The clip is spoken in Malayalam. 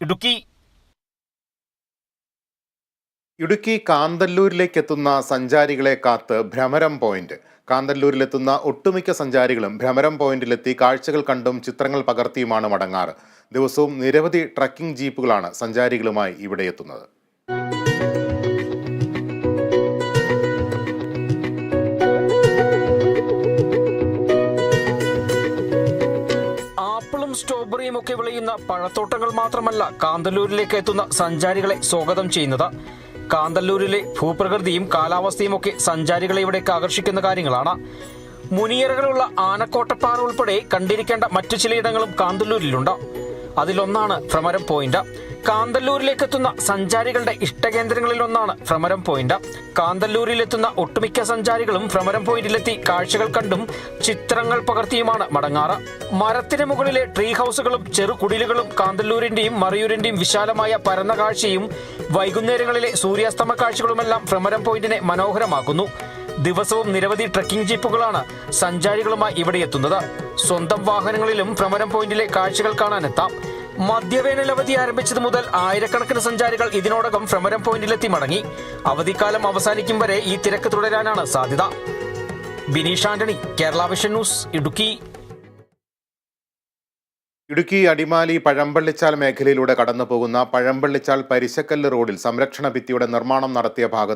ഇടുക്കി. ഇടുക്കി കാന്തല്ലൂരിലേക്ക് എത്തുന്ന സഞ്ചാരികളെ കാത്ത് ഭ്രമരം പോയിന്റ്. കാന്തല്ലൂരിലെത്തുന്ന ഒട്ടുമിക്ക സഞ്ചാരികളും ഭ്രമരം പോയിന്റിലെത്തി കാഴ്ചകൾ കണ്ടും ചിത്രങ്ങൾ പകർത്തിയുമാണ് മടങ്ങാറ്. ദിവസവും നിരവധി ട്രക്കിംഗ് ജീപ്പുകളാണ് സഞ്ചാരികളുമായി ഇവിടെ എത്തുന്നത്. സ്ട്രോബെറിയും ഒക്കെ വിളയുന്ന പഴത്തോട്ടങ്ങൾ മാത്രമല്ല കാന്തല്ലൂരിലേക്ക് എത്തുന്ന സഞ്ചാരികളെ സ്വാഗതം ചെയ്യുന്നത്. കാന്തല്ലൂരിലെ ഭൂപ്രകൃതിയും കാലാവസ്ഥയും ഒക്കെ സഞ്ചാരികളെ ഇവിടേക്ക് ആകർഷിക്കുന്ന കാര്യങ്ങളാണ്. മുനിയറകളുള്ള ആനക്കോട്ടപ്പാറ ഉൾപ്പെടെ കണ്ടിരിക്കേണ്ട മറ്റു ചിലയിടങ്ങളും കാന്തല്ലൂരിലുണ്ട്. അതിലൊന്നാണ് ഭ്രമരം പോയിന്റ്. കാന്തല്ലൂരിലേക്ക് എത്തുന്ന സഞ്ചാരികളുടെ ഇഷ്ടകേന്ദ്രങ്ങളിൽ ഒന്നാണ് ഭ്രമരം പോയിന്റ്. കാന്തല്ലൂരിലെത്തുന്ന ഒട്ടുമിക്ക സഞ്ചാരികളും ഭ്രമരം പോയിന്റിലെത്തി കാഴ്ചകൾ കണ്ടും ചിത്രങ്ങൾ പകർത്തിയുമാണ് മടങ്ങാറ്. മരത്തിന് മുകളിലെ ട്രീ ഹൗസുകളും ചെറു കുടിലുകളും കാന്തല്ലൂരിന്റെയും മറയൂരിന്റെയും വിശാലമായ പരന്ന കാഴ്ചയും വൈകുന്നേരങ്ങളിലെ സൂര്യാസ്തമ കാഴ്ചകളുമെല്ലാം ഭ്രമരം പോയിന്റിനെ മനോഹരമാക്കുന്നു. ദിവസവും നിരവധി ട്രക്കിംഗ് ജീപ്പുകളാണ് സഞ്ചാരികളുമായി ഇവിടെ എത്തുന്നത്. സ്വന്തം വാഹനങ്ങളിലും ഭ്രമരം പോയിന്റിലെ കാഴ്ചകൾ കാണാനെത്താം. മധ്യവേനൽ അവധി ആരംഭിച്ചത് മുതൽ ആയിരക്കണക്കിന് സഞ്ചാരികൾ ഇതിനോടകം ഭ്രമരം പോയിന്റിലെത്തി മടങ്ങി. അവധിക്കാലം അവസാനിക്കും വരെ ഈ തിരക്ക് തുടരാനാണ് സാധ്യത. Bineesh Antony Kerala vision news Idukki. Idukki Adimali Pazhampallichal മേഖലയിലൂടെ കടന്നുപോകുന്ന പഴമ്പള്ളിച്ചാൽ പരിശക്കല്ല് റോഡിൽ സംരക്ഷണ ഭിത്തിയുടെ നിർമ്മാണം നടത്തിയ ഭാഗത്ത്